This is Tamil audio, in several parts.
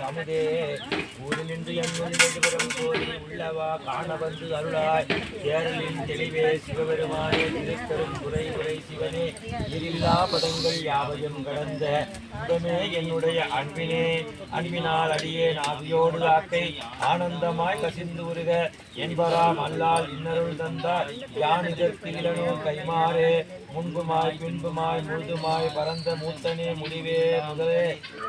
அமுதே. ஊரில் நின்று என் வெளிவரும் கோரி உள்ளவா காண வந்து அருளாய். சேரலின் தெளிவே சிவபெருமானே திருத்தரும் துறை உரை சிவனே. இரில்லா பதங்கள் யாவையும் கடந்த இன்பமே என்னுடைய அன்பினே. அன்பினால் அடியே நாவியோடு ஆக்கை. ஆனந்தமாய் கசிந்து உருக. என்பராம் அல்லால் இன்னருள் தந்தார். யான் இதற்கு இளனோ கைமாறே. முன்புமாய் பின்புமாய் முழுதுமாய் பரந்த மூத்தனே முடிவே முதலே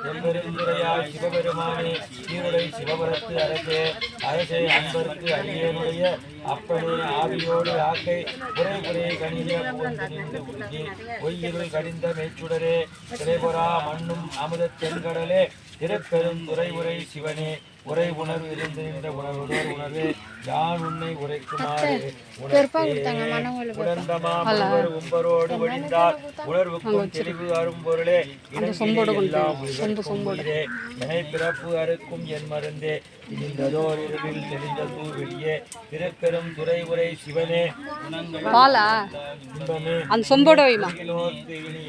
எம்பெருந்துரையாய் சிவபெருமானே சீருடை சிவபுரத்து அரசே அரசே அன்பருக்கு அடியேனுடைய அப்பனே ஆவியோடு ஆக்கை குறை குறை கணிய போன்று நின்று உருகி பொய்யிருள் கடிந்த மேச்சுடரே திரைபுரா மண்ணும் அமுத தென்கடலே திருப்பெருந்துரை உரை சிவனே உரை உணர்வு இருந்து நின்ற உணர்வுதோர் உணர்வே யான் உன்னை உரைக்குமாறு உணர்ந்தமா உம்பரோடு ஒழிந்தார் உணர்வுக்கும் தெளிவு அரும்பொருளே எல்லாம் உயிரே எனை பிறப்பு அறுக்கும் என் மருந்தே. இந்ததோர் இருவில் தெளிந்த தூவெளியே துறை உரை சிவனே. பாலா? அந்த சொம்போட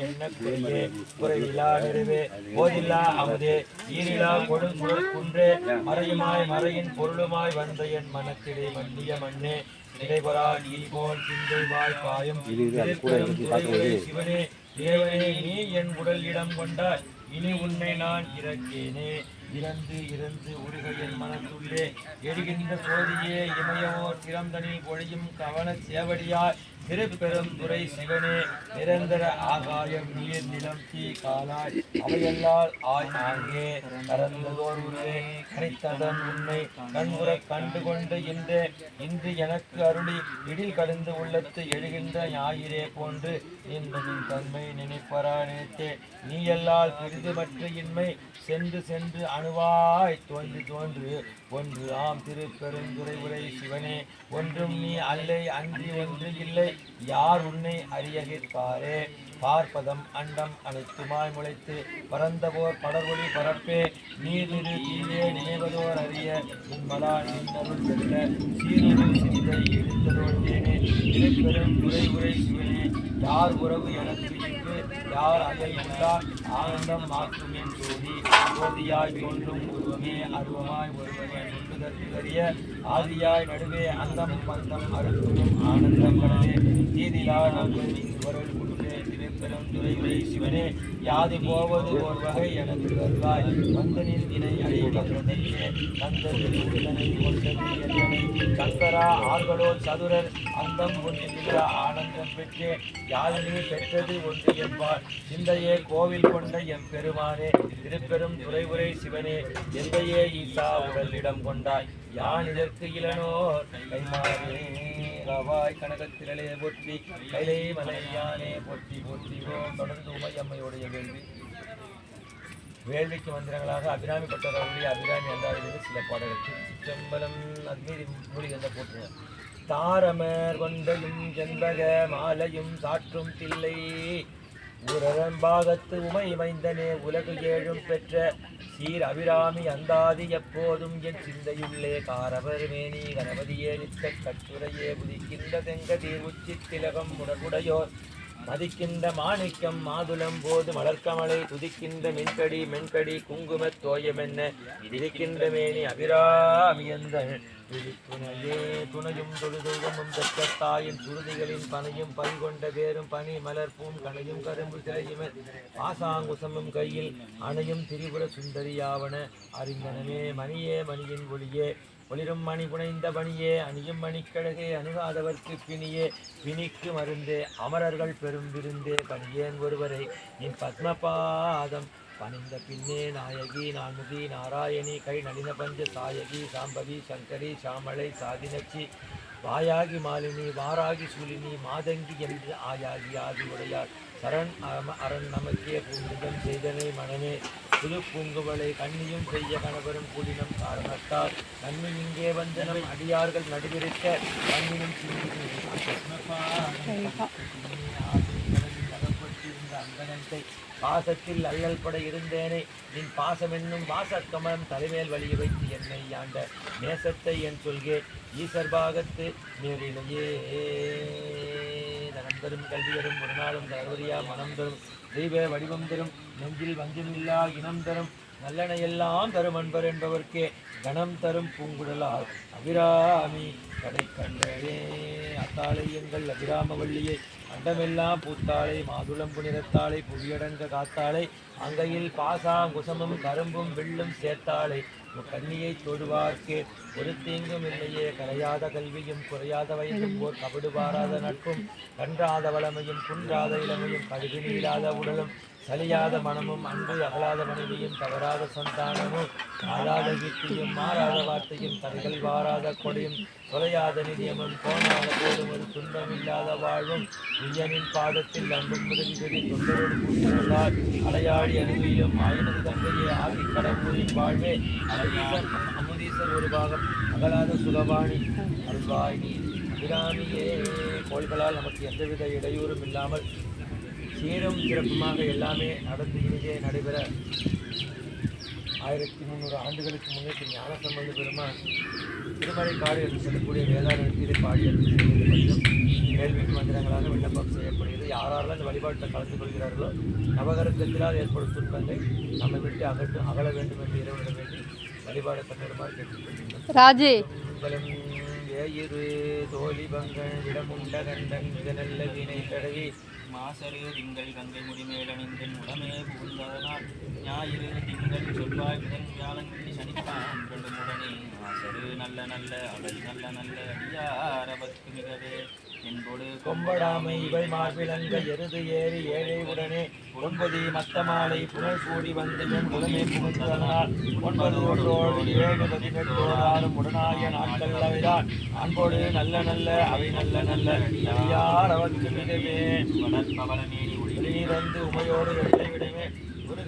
என்ன குறையே? குறைவிலா நிறைவே. போதில்லா அமுதே. ஈரிலா கொடுங்குழல் குன்றே. மறையுமாய் மறையின் பொருளுமாய் வந்த என் மனத்திலே மன்னிய மண்ணே இடைபொறா நீ போல் சிந்தை வாய் பாயும் திருப்பெரும் துறையுரை சிவனே. தேவனே நீ என் உடல் இடம் கொண்டாய். இனி உன்னை நான் இறக்கேனே. இறந்து இறந்து உருக என் மனத்துள்ளே. எழுகின்ற சோதியே இமயமோ திறந்தனில் பொழியும் கவன சேவடியாய். திருப்பெரும்புரை சிவனே நிரந்தர ஆகாயம் நீர் நிலம் தீ காலாய் அவையல்லால் ஆய் ஆங்கே. கறந்ததோர் உருவே கரைத்ததன் உண்மை கண்புற கண்டு கொண்டு இன்று இன்று எனக்கு அருளி இடில் கடந்து உள்ளத்து எழுகின்ற ஞாயிறே போன்று என்பதின் தன்மை நினைப்பரா நினைத்தே நீயல்லால் பெரிதுமற்ற இன்மை சென்று சென்று அணுவாய் தோன்றி தோன்று ஒன்று ஆம் திருப்பெருந்துரை உரை சிவனே ஒன்றும் நீ அல்லை அன்றி ஒன்று இல்லை. யார் உன்னை அறியகிற்பாரே பார்ப்பதம் அண்டம் அனைத்துமாய் முளைத்து பறந்தபோர் படர்வொளி பரப்பே. நீரிரு நிறு தீயே நினைவதோர் அறிய உன்மலா நின்னருள் செல்ல சீரிரு சிந்தை எழுந்ததோட்டேனே திருப்பெரும் துறை உரை சிவனே யார் உறவு எனக்கு யார் அதை உள்ளார் ஆனந்தம் மாற்றும் ஜோதி ஜோதியாய் தோன்றும் உருவமே அருவமாய் ஒருவனே நுண்ணுதற்கரிய ஆதியாய் நடுவே அந்தம் பந்தம் அருத்தும் ஆனந்தம் கடலே தீதியாய் நம்பி இவருள் குருவே திருப்பெரும் சிவனே யாது போவது ஓர் வகை எனக்கு வருவாய். வந்தனின் வினை அடைகின்றதே தந்தது உடனை கொண்டது என்னை சங்கரா சதுரர் அந்தம் ஒன்றின்ற ஆனந்தம் பெற்றே. யாழினி பெற்றது ஒன்று என்பார். சிந்தையே கோவில் கொண்ட எம் பெருமானே. திருப்பெரும் துறைவுரை சிவனே. எந்தையே ஈசா உடலிடம் கொண்டாய். யான் இதற்கு இளனோ கைமாறே. ரவாய் கனகத்திரளே போற்றி கைலே மலையானே போற்றி போற்றி ஓம் தொடர்ந்து உமையம்மையுடைய வேள்வி. வேள்விக்கு மந்திரங்களாக அபிராமி பட்டவர்களுடைய அபிராமி அல்லாவிலிருந்து சில பாடல்கள். சிற்றம்பலம் அக்னி மொழி என்ற போற்றுங்க தாரமர் கொண்டையும் செண்பக மாலையும் சாற்றும் தில்லை. உரம்பாகத்து உமை மைந்தனே உலகு ஏழும் பெற்ற சீர் அபிராமி அந்தாதி எப்போதும் என் சிந்தையுள்ளே காரவர் மேனி கணபதியே நித்த கட்டுரையே புதிக்கின்ற தெங்கதீர் உச்சி திலகம் உடகுடையோர். மதிக்கின்ற மாணிக்கம் மாதுளம் போது மலர்கமலை துதிக்கின்ற மின்கடி மென்கடி குங்குமத் தோயமென்ன? இருக்கின்ற மேனி அபிராமியந்த துணையே துணையும் தொழுதொழுகமும் பெற்ற தாயின் சுருதிகளின் பனையும் பறிகொண்ட வேறும் பனி மலர்ப்பும் கனையும் கரும்பு சிலையுமே பாசாங்குசமும் கையில் அணையும் திரிபுர சுந்தரியாவன அறிந்தனமே மணியே மணியின் ஒளியே ஒளிரும் மணி புனைந்த பணியே அணியும் மணிக்கழகே அணுகாதவர்க்கு பிணியே பிணிக்கு மருந்தே அமரர்கள் பெரும் விருந்தே பணியேன் ஒருவரை என் பத்மபாதம் பணிந்த பின்னே நாயகி நான்முகி நாராயணி கை நளின பஞ்ச சாயகி சாம்பவி சங்கரி சாமளை சாதினச்சி வாயாகி மாலினி வாராகி சூலினி மாதங்கி என்று ஆயாகி ஆதி உடையார். சரண் அம அரண் நமக்கே பூங்குதம் செய்தனை மனமே. புது பூங்குவலை கண்ணியும் செய்ய கணவரும் கூடினம் காரணத்தால் நன்மை இங்கே வந்து நம் அடியார்கள் நடுவிருக்க. கண்ணினும் அங்கனத்தை பாசத்தில் அல்லல் பட இருந்தேனே. நின் பாசம் என்னும் வாசக்கமலம் தலைமேல் வழிய வைத்து என்னை ஆண்ட நேசத்தை என் சொல்கே ஈசர் பாகத்து நேரிலேயே. தனம் தரும் கல்வி தரும் ஒரு நாளும் தருவரியா மனம் தரும். தெய்வ வடிவம் தரும். நெஞ்சில் வஞ்சமில்லா இனம் தரும். நல்லனையெல்லாம் தரும் அன்பர் என்பவர்க்கே கணம் தரும் பூங்குடலால் அபிராமி கடை கண்டரே அத்தாளை எங்கள் அபிராமவள்ளியை அண்டமெல்லாம் பூத்தாளை மாதுளம்பு நிறத்தாளை புவியடங்க காத்தாளை அங்கையில் பாசாங்குசமும் கரும்பும் வெள்ளும் சேர்த்தாளை கண்ணியை தொழுவார்க்கே ஒரு தீங்கும் இல்லையே கரையாத கல்வியும் குறையாத வயதும் போர் கபடுபாராத நட்பும் கன்றாத வளமையும் குன்றாத இளமையும் கழுவி நீளாத உடலும் சலியாத மனமும் அன்பு அகலாத மனைவியும் தவறாத சந்தானமும் மாறாத கீர்த்தியும் மாறாத வார்த்தையும் தடைகள் வாராத கொடையும் தொலையாத நிதியமும் தோணாத போதும் ஒரு துன்பம் இல்லாத வாழ்வும் விஜயனின் பாதத்தில் அன்பும் முதல் பெறி தொண்டரோடு கூட்டியுள்ளார் அலையாடி அருவியும் ஆயினது தந்தையே ஆகி கடவுளின் வாழ்வே. அழகீசன் அமுதீசர் ஒரு பாகம். அகலாத சுலபாணி அருள்வாய் அபிராமியே. கோள்களால் நமக்கு எந்தவித இடையூறும் இல்லாமல் சீரும் சிறப்புமாக எல்லாமே நடந்து இங்கே நடைபெற. ஆயிரத்தி முந்நூறு ஆண்டுகளுக்கு முன்னே ஞான சம்பந்த பெருமான் திருமலை காடு என்று சொல்லக்கூடிய வேதாரத்திலே பாடிய கொஞ்சம் கேள்விக்கு மந்திரங்களாக விண்ணப்பம் செய்யப்படுகிறது யாரெல்லாம் இந்த வழிபாட்டில் கலந்து கொள்கிறார்களோ நவகரத்தினால் ஏற்படும் துன்பத்தை நம்மை விட்டு அகற்றும் அகல வேண்டும் என்று இரவிட வேண்டி வழிபாடு பண்ணுமாறு கேட்டுக்கொள்கிறோம் ராஜே. உங்களும் ஏயிரு தோழி பங்கன் விடமுண்ட கண்டன் நல்ல வினை தடவி மாசரு திங்கள் கங்கை முடிமேலணிந்தன் உடமே புகுந்ததனால் ஞாயிறு திங்கள் செவ்வாய் புதன் வியாழன் சனிப்பான் உடனே மாசரு நல்ல நல்ல அவை நல்ல நல்ல அடியாரவத்து மிகவே கொம்படாமை இவை மார்பிலங்க எருது ஏறி ஏழை உடனே ஒன்பது மத்தமாலை புனல் கூடி வந்து என் உடனே புகுந்ததனால் ஒன்பது ஒன்றோடு ஏழு பதினெட்டோடு ஆறும் உடனாய நாட்கள் அவைதான் அன்போடு நல்ல நல்ல அவை நல்ல நல்ல யார் அவருக்கு மிகவே வளர்ப்பவளமேனி வெளியிறந்து உமையோடு வெள்ளை விடவே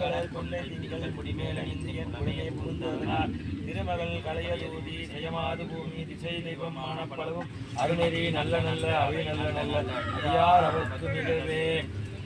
குருகலர் கொள்ளை திங்கள் முடிமேல் அணிந்து என் புகுந்ததனால் திருமகள் கலையதூதி ஜெயமாது பூமி திசை தெய்வம் பலவும் அருணரி நல்ல நல்ல அவை நல்ல நல்ல அடியார் அவருக்கு மிகவே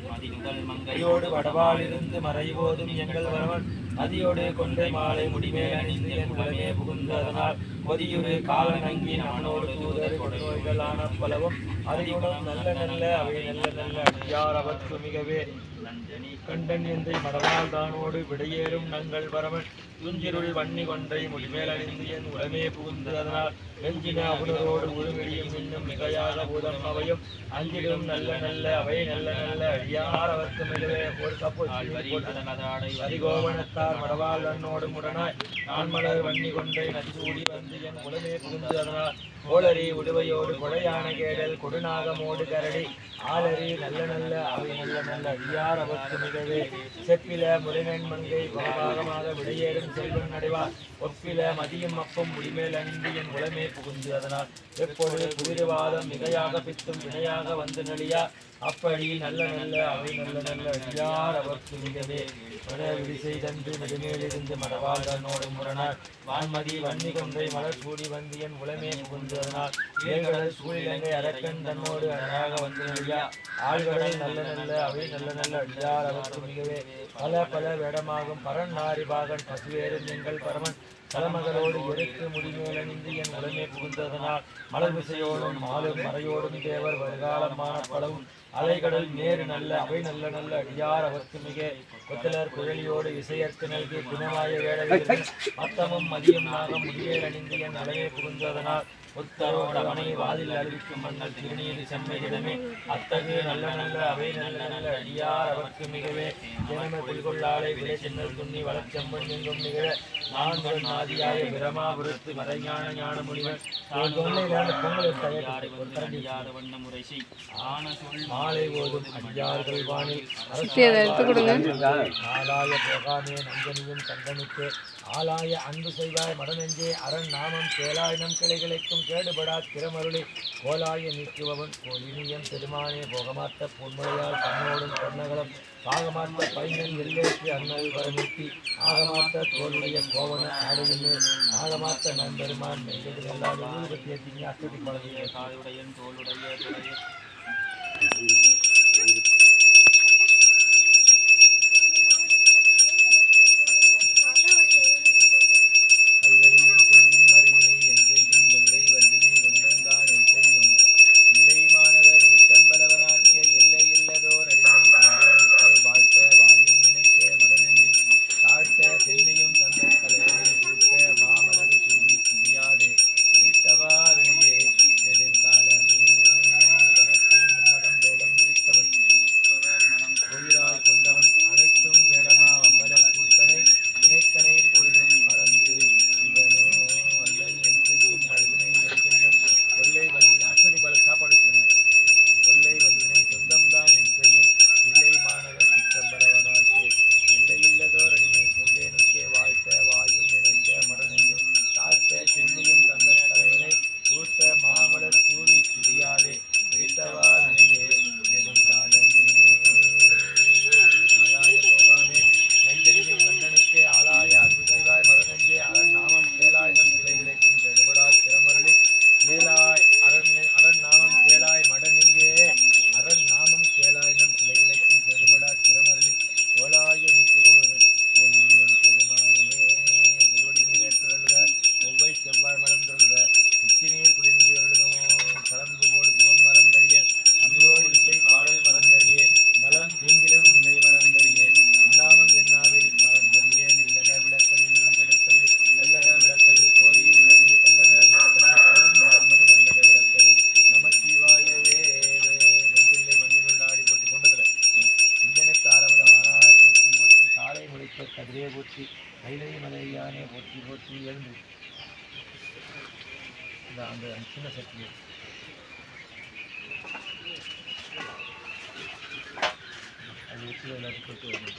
மதிநுதல் மங்கையோடு வடவால் இருந்து மறைவோதும் எங்கள் வரவன் நதியோடு கொன்றை மாலை முடிமேல் அணிந்து உடனே புகுந்ததனால் பொதியுறு காலநங்கி நம்மனோடு தூதர் கொடுநோய்களான பலவும். அறிவுடன் நல்ல நல்ல அவை நல்ல நல்ல அடியார் அவர்க்கு மிகவே. நஞ்சனி கண்டன் எந்தை மடவால் தானோடு விடையேறும் நங்கள் வரவன் துஞ்சிருள் வன்னி கொன்றை முடிமேல் அணிந்து என் உடமே புகுந்து அதனால் வெஞ்சின அபுணரோடு உருவெளியும் இன்னும் மிகையாக பூதம் அவையும். அஞ்சிடும் நல்ல நல்ல அவை நல்ல நல்ல அடியார் அவர்க்கு மிகவே. ஒரு கப்பு ஆழ்வரி கடலதாடை மடவாள் அன்னோடு முடனாய் நான் மலர் வன்னி கொன்றை நதிசூடி வந்து என் உலகே புகுந்து அதனால் கோளறி உடுவையோடு கொடையான கேடல் கொடுநாகமோடு கரடி. ஆலரி நல்ல நல்ல அவை நல்ல நல்ல அடியார் அவர்க்கு மிகவே செப்பில முறைநன் மங்கை பாகமாக விடையேறும் செல்வன் நடைவார். ஒப்பில மதியம் அப்பம் முடிமேல் அன்பு என் உளமே புகுந்து அதனால். எப்பொழுது குதிரவாதம் மிகையாக பித்தும் வினையாக வந்து நலியா. அப்படி நல்ல நல்ல அவை நல்ல நல்ல அடியார் அவர்க்கு மிகவே மன விடிசை தன்று நெடுமேலிருந்து மடவாள் தன்னோடு முரணார். வான்மதி வன்னி கொன்றை மலர் கூடி வந்து என் உளமே புகுந்து அதனால் ஏழ்கடல் சூழ்நிலை அரக்கன் தன்னோடு அழகாக வந்து நலியா ஆழ்கடல் நல்ல நல்ல அவை நல்ல நல்ல அடியார் அவருக்கு மிகவே. பல பல வேடமாகும் பரன் நாரிபாகன் பசுவேறு நீங்கள் பரமன். தலைமகளோடு எடுத்து முடிமேல் அணிந்து என் உடனே புகுந்ததனால் மலர் விசையோடும் மாலும் மறையோடும் தேவர் வருகாலமான பலவும். அலைகடல் நேரு நல்ல அவை நல்ல நல்ல அடியார் அவர்க்கு மிக கொத்தலர் குழலியோடு இசையர்த்து நல்கி குணமாய வேடவில் மத்தமும் மதியமாக முடிவேல் அணிந்து என் அலையை புகுந்ததனால் உத்தரோடு அவனை வாதில் அறிவிக்கும் மன்னர் திருநீதி செம்மையிடமே அத்தகு நல்ல நல்ல அவை நல்ல நல்ல அடியார் அவர்க்கு மிகவே. தினமே புல்கொள்ளாலை விலை சென்னல் துண்ணி வளர்ச்செம்மன் எங்கும் நிகழ. நான்கள் நாதியாய பிரமாபுரத்து மறைஞான ஞான முனிவன் யாரை வந்து அடியாத வண்ண முறை செய் ஆன சொல் மாலை ஓதும் அடியார்கள் வானில் அதை எடுத்து கொடுங்க. நஞ்சனியும் கண்டனுக்கு ஆலாய அன்பு செய்வாய் மடநெஞ்சே அரண் நாமம் கேளாய் நம் கிளைகளுக்கும் கேடுபடா திறமருளி கோலாய நீக்குபவன் கோலினியம் பெருமானே போகமாத்த பொன்முளையால் கண்ணோடும் பொன்னகலம் பாகமாத்த பையன் எல்லேக்கு அண்ணல் வரமிட்டி ஆகமாத்த தோளுடைய கோவன ஆடுகின்ற ஆகமாத்த நண்பெருமான் மெய்யது எல்லாம் ஊதுபத்திய திங்க பழகிய காலுடையன் தோளுடைய அது வச்சு எல்லாத்தையும் போட்டு வரணும்.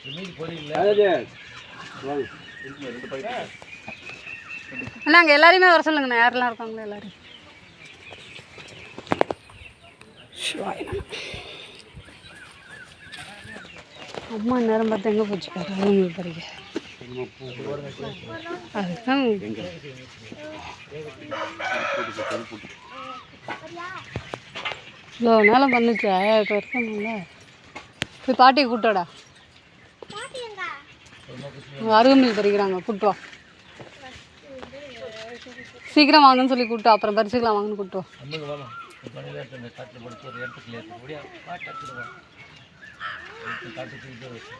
இது மீதி போறீங்களா அண்ணா அங்கே எல்லாரையுமே வர சொல்லுங்கண்ணா. யாரெல்லாம் இருக்காங்களோ எல்லாரும். அம்மா நேரம் பார்த்து எங்கே போச்சு? பாரு ரூமில் படிக்க அதுதான். இவ்வளோ நேரம் பண்ணுச்சு. இப்போ இருக்கணும்ல போய் பாட்டியை கூட்டோடா அருகம்பில் பறிக்கிறாங்க கூட்டு வா. சீக்கிரம் வாங்கன்னு சொல்லி கூட்டு வா. அப்புறம் பறிச்சுக்கலாம் வாங்கன்னு கூட்டு வா. அம்முங்க வாமா இந்த பணியில் எடுத்து அந்த காட்டில் படிச்சு ஒரு இடத்துக்கு ஏற்ற முடியா பாட்டு எடுத்துருவோம் காட்டு தூக்கிட்டு வச்சு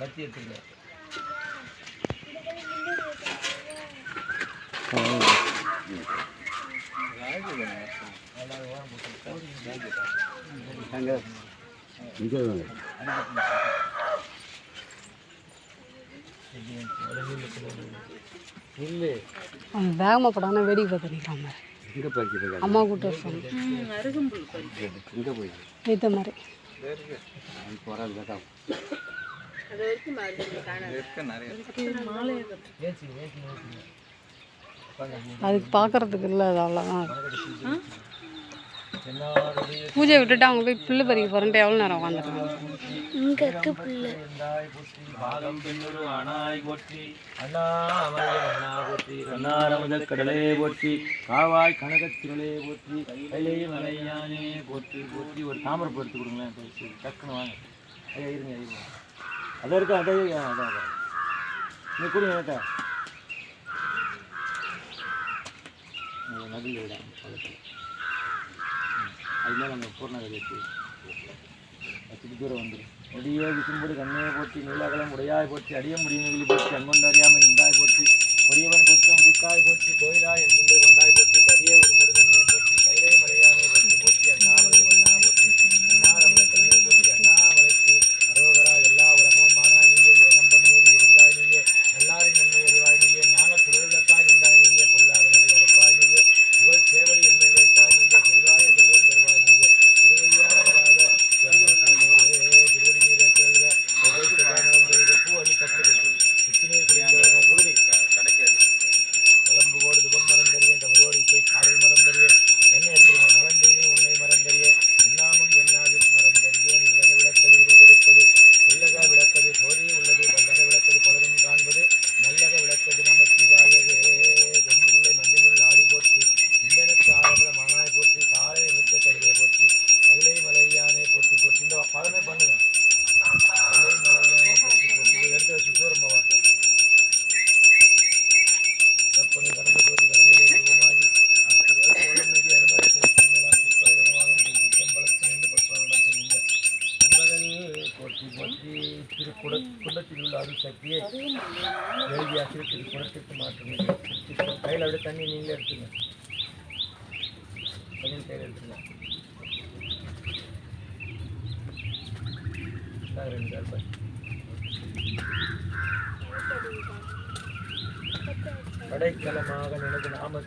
கத்தி எடுத்துக்கல இல்லை அவன் வேகமாக போடாம வேடிக்கை பார்த்துருக்காம அம்மா கூட்டு வர சொன்னேன். ஏற்ற மாதிரி. AC AC. அதுக்கு பார்க்கறதுக்கு இல்லை அது அவ்வளோதான் பூஜை விட்டுட்டு அவங்க போய் புல்லு பறிக்க போகிறேன்ட்டு எவ்வளோ நேரம் உட்காந்துருக்காங்க அண்ணா போற்றி அண்ணாரமுத கடலே போற்றி காவாய் கனகத்திரளே போற்றி கைலை மலையானே போற்றி போற்றி ஒரு தாமரை பூ எடுத்து கொடுங்களேன் டக்குன்னு வாங்க ஐயா இருங்க இருங்க அதான் இருக்கா அதே அதான் அதான் நீ கொடுங்க ஏட்டா நடுவில் விட பக்கத்தில் அது மேலே அந்த பூர்ணகதி வச்சு வச்சுட்டு தூரம் வந்துடும் நெடியே விசும்படி கண்ணையை போற்றி நீலகலம் உடையாய் போற்றி அடிய முடியும் போற்றி அன்கொண்டு அறியாமல் நின்றாய் போற்றி கொடியவன் குற்றம் உதிக்காய் போற்றி கோயிலாய் என் சிந்தை கொண்டாய் போற்றி கடிய உருமுடி வெண்ணே போற்றி கைலை மலையானே போற்றி போற்றி அண்ணாமலை வண்ணா போற்றி அண்ணாரமலக்கலையே போற்றி அண்ணாமலைக்கு அரோகரா எல்லா உலகமும் மானாய் நீயே ஏகம்பம் மீது இருந்தாய் நீயே எல்லாரின் நன்மை அறிவாய் நீயே ஞான திருவிழத்தாய்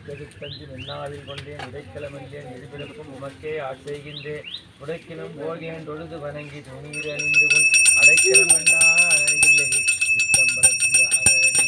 நினது நாமத்தது கொண்டேன். இடைக்கலமல்லேன் எதிர்பிறப்பும் உமக்கே ஆட்செய்கின்றேன் உடைக்கிலும் போகேன் தொழுது வணங்கி துணீர் அணிந்து உன் அடைக்கலம் அண்ணா அணிதில்லை சித்தம்பலத்து அரணே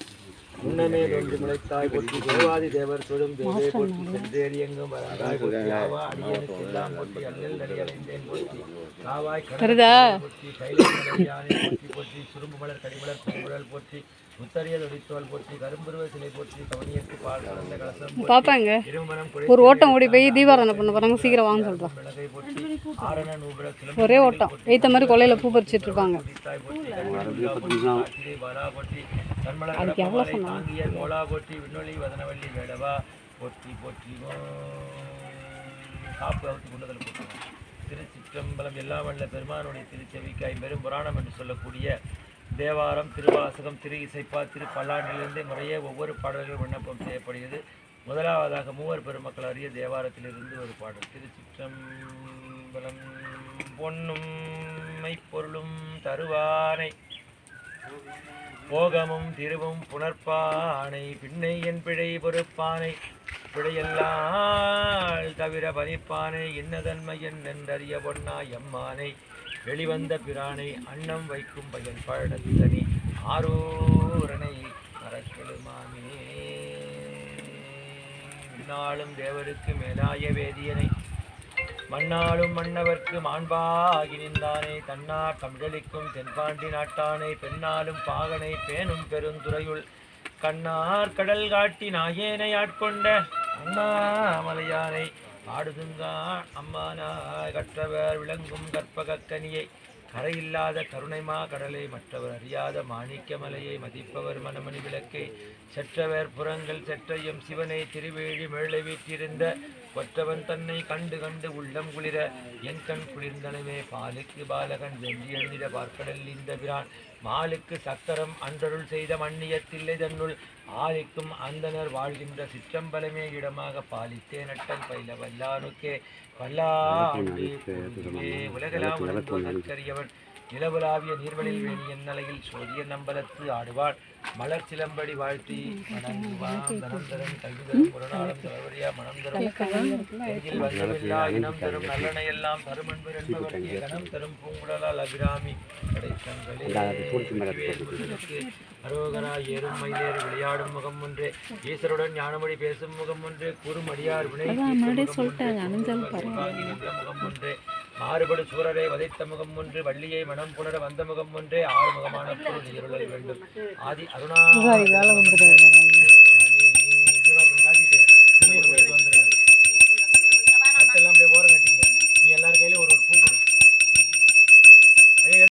முன்னமே தோன்றி முளைத்தாய் போற்றி தேவாதி தேவர் தொழும் தேவே போற்றி சென்றேறி எங்கும் வராதாய் போற்றி ஆவா அடியனுக்கு எல்லாம் போற்றி அல்லல் அடியடைந்தேன் போற்றி வருதா? சுரும்பு மலர் கடிமலர் பூங்குழல் போற்றி முத்தறிய தொடித்தோல் போற்றி கரும்புருவ சிலை போற்றி கவனியத்து பால் கலந்த கலசம் போற்றி பாப்பாங்க. இருமனம் ஒரு ஓட்டம் ஓடி போய் தீபாராதனை பண்ண போகிறாங்க சீக்கிரம் வாங்க சிலம்பு ஒரே ஓட்டம். ஏற்ற மாதிரி கொலையில் பூ பறிச்சிட்டு இருப்பாங்க. போற்றி போற்றி ஓம். காப்பு அவுத்து கொண்டதில் போற்றி திருச்சிற்றம்பலம் எல்லாம் வல்ல பெருமானுடைய திருச்செவிக்காய் பெரும் புராணம் என்று சொல்லக்கூடிய தேவாரம் திருவாசகம் திரு இசைப்பா திரு பல்லாண்டிலிருந்து முறையே ஒவ்வொரு பாடல்கள் விண்ணப்பம் செய்யப்படுகிறது. முதலாவதாக மூவர் பெருமக்கள் அறிய தேவாரத்திலிருந்து ஒரு பாடல். திருச்சிற்றம்பலம் பொன்னும் மெய்ப்பொருளும் தருவானை போகமும் திருவும் புனர்பானை பின்னை என் பிழை பொறுப்பானை பிழையெல்லாம் தவிர பனிப்பானை இன்னதன்மையன் என்றறிய பொன்னா எம்மானை வெளிவந்த பிரானை அன்னம் வைக்கும் பயன் பழத்தனி ஆரூரனை மறக்கெழுமாமே நாளும் தேவருக்கு மேலாய வேதியனை. மண்ணாளும் மன்னவர்க்கு மாண்பாகி நின்றானே. தன்னார் தமிழளிக்கும் தென்பாண்டி நாட்டானை. பெண்ணாலும் பாகனை பேணும் பெருந்துறையுள். கண்ணார் கடல் காட்டி நாயேனை ஆட்கொண்ட அண்ணாமலையானை. ஆடுதுங்கா அம்மானாய் கற்றவர் விளங்கும் கற்பகக்கனியை. கரையில்லாத கருணைமா கடலை மற்றவர் அறியாத மாணிக்கமலையை மதிப்பவர் மனமணி விளக்கை. செற்றவர் புறங்கள் செற்றையும் சிவனை திருவேழி மேளை வீற்றிருந்த கொற்றவன் தன்னை கண்டு கண்டு உள்ளம் குளிர. என் கண் குளிர்ந்தனவே பாலுக்கு பாலகன் வென்றி எண்ணிட பார்க்கடல் இந்த பிரான். மாலுக்கு சக்கரம் அன்றருள் செய்த மண்ணியத்தில்லை தன்னுள். ஆலிக்கும் அந்தனர் வாழ்கின்ற சிற்றம்பலமே இடமாக பாலித்தே நட்டம் பயில வல்லானுக்கே புகுந்துவே உலகலாம் உணர்ந்தோதற்கரியவன் நிலவுலாவிய நீர்வழில் வேணி எந்நலையில் சோதிய நம்பலத்து ஆடுவாள். மலர் சிலம்படி வாழ்த்தி தனம் தரும் கல்வி தரும் குருநாளம் தளவரியா மனம் தரும் நெஞ்சில் வந்தமில்லா இனம் தரும் நல்லனை எல்லாம் தரும் என்பர் என்பவர்க்கே கணம் தரும் பூங்குழலால் அபிராமி. அரோகரா ஏறும் மயிலேறு விளையாடும் முகம் ஒன்றே. ஈஸ்வருடன் ஞானமொழி பேசும் முகம் ஒன்றே. கூறுமடியார் வினை முகம் ஒன்றே. மாறுபடு சூரரை வதைத்த முகம் ஒன்று வள்ளியை மனம் புணர வந்த முகம் ஒன்றே ஆறுமுகமான பொருள் இருளல் வேண்டும். ஆதி அருணா